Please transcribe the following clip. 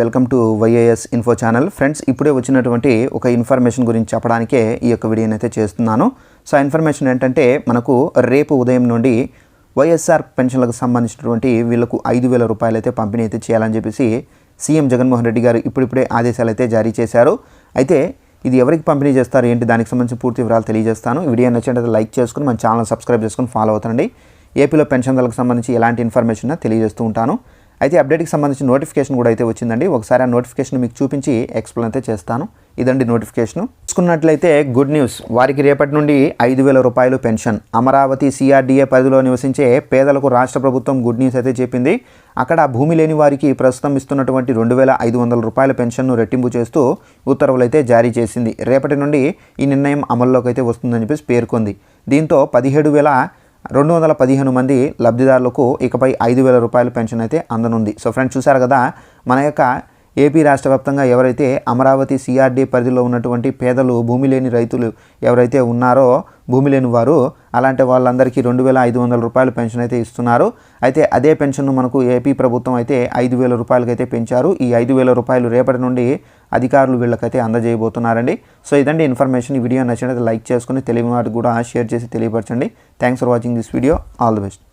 Welcome to YAS info channel. Friends ఇప్పుడే వచ్చినటువంటి ఒక ఇన్ఫర్మేషన్ గురించి చెప్పడానికే ఈ యొక్క వీడియోని అయితే చేస్తున్నాను. సో ఆ ఇన్ఫర్మేషన్ ఏంటంటే మనకు రేపు ఉదయం నుండి వైఎస్ఆర్ పెన్షన్లకు సంబంధించినటువంటి వీళ్ళకు ఐదు వేల రూపాయలు అయితే పంపిణీ అయితే చేయాలని చెప్పేసి సీఎం జగన్మోహన్ రెడ్డి గారు ఇప్పుడిప్పుడే ఆదేశాలు అయితే జారీ చేశారు. అయితే ఇది ఎవరికి పంపిణీ చేస్తారు ఏంటి దానికి సంబంధించి పూర్తి వివరాలు తెలియజేస్తాను. వీడియో నచ్చినట్లయితే లైక్ చేసుకుని మన ఛానల్ సబ్స్క్రైబ్ చేసుకుని ఫాలో అవుతండి ఏపీలో పెన్షన్లకు సంబంధించి ఎలాంటి ఇన్ఫర్మేషన్ తెలియజేస్తూ ఉంటాను. అయితే అప్డేట్కి సంబంధించిన నోటిఫికేషన్ కూడా అయితే వచ్చిందండి. ఒకసారి ఆ నోటిఫికేషన్ మీకు చూపించి ఎక్స్ప్లెయిన్ అయితే చేస్తాను. ఇదండి నోటిఫికేషన్ చూసుకున్నట్లయితే గుడ్ న్యూస్ వారికి రేపటి నుండి ఐదు వేల రూపాయలు పెన్షన్. అమరావతి సిఆర్డీఏ పరిధిలో నివసించే పేదలకు రాష్ట్ర ప్రభుత్వం గుడ్ న్యూస్ అయితే చెప్పింది. అక్కడ భూమి లేని వారికి ప్రస్తుతం ఇస్తున్నటువంటి రెండు వేల ఐదు వందల రూపాయల పెన్షన్ను రెట్టింపు చేస్తూ ఉత్తర్వులు అయితే జారీ చేసింది. రేపటి నుండి ఈ నిర్ణయం అమల్లోకి అయితే వస్తుందని చెప్పేసి పేర్కొంది. దీంతో పదిహేడు వేల రెండు వందల పదిహేను మంది లబ్ధిదారులకు ఇకపై ఐదు వేల రూపాయల పెన్షన్ అయితే అందనుంది. సో ఫ్రెండ్స్ చూసారు కదా? మన యొక్క ఏపీ రాష్ట్ర వ్యాప్తంగా ఎవరైతే అమరావతి సిఆర్డీ పరిధిలో ఉన్నటువంటి పేదలు భూమి లేని రైతులు ఎవరైతే ఉన్నారో భూమి లేని వారు అలాంటి వాళ్ళందరికీ రెండు వేల ఐదు వందల రూపాయల పెన్షన్ అయితే ఇస్తున్నారు. అయితే అదే పెన్షన్ను మనకు ఏపీ ప్రభుత్వం అయితే ఐదు వేల రూపాయలకైతే పెంచారు. ఈ ఐదు వేల రూపాయలు రేపటి నుండి అధికారులు వీళ్ళకైతే అందజేయబోతున్నారండి. సో ఇదండి ఇన్ఫర్మేషన్. ఈ వీడియో నచ్చినట్లయితే లైక్ చేసుకుని తెలియని వారికి కూడా షేర్ చేసి తెలియపరచండి. Thanks for watching this video all the best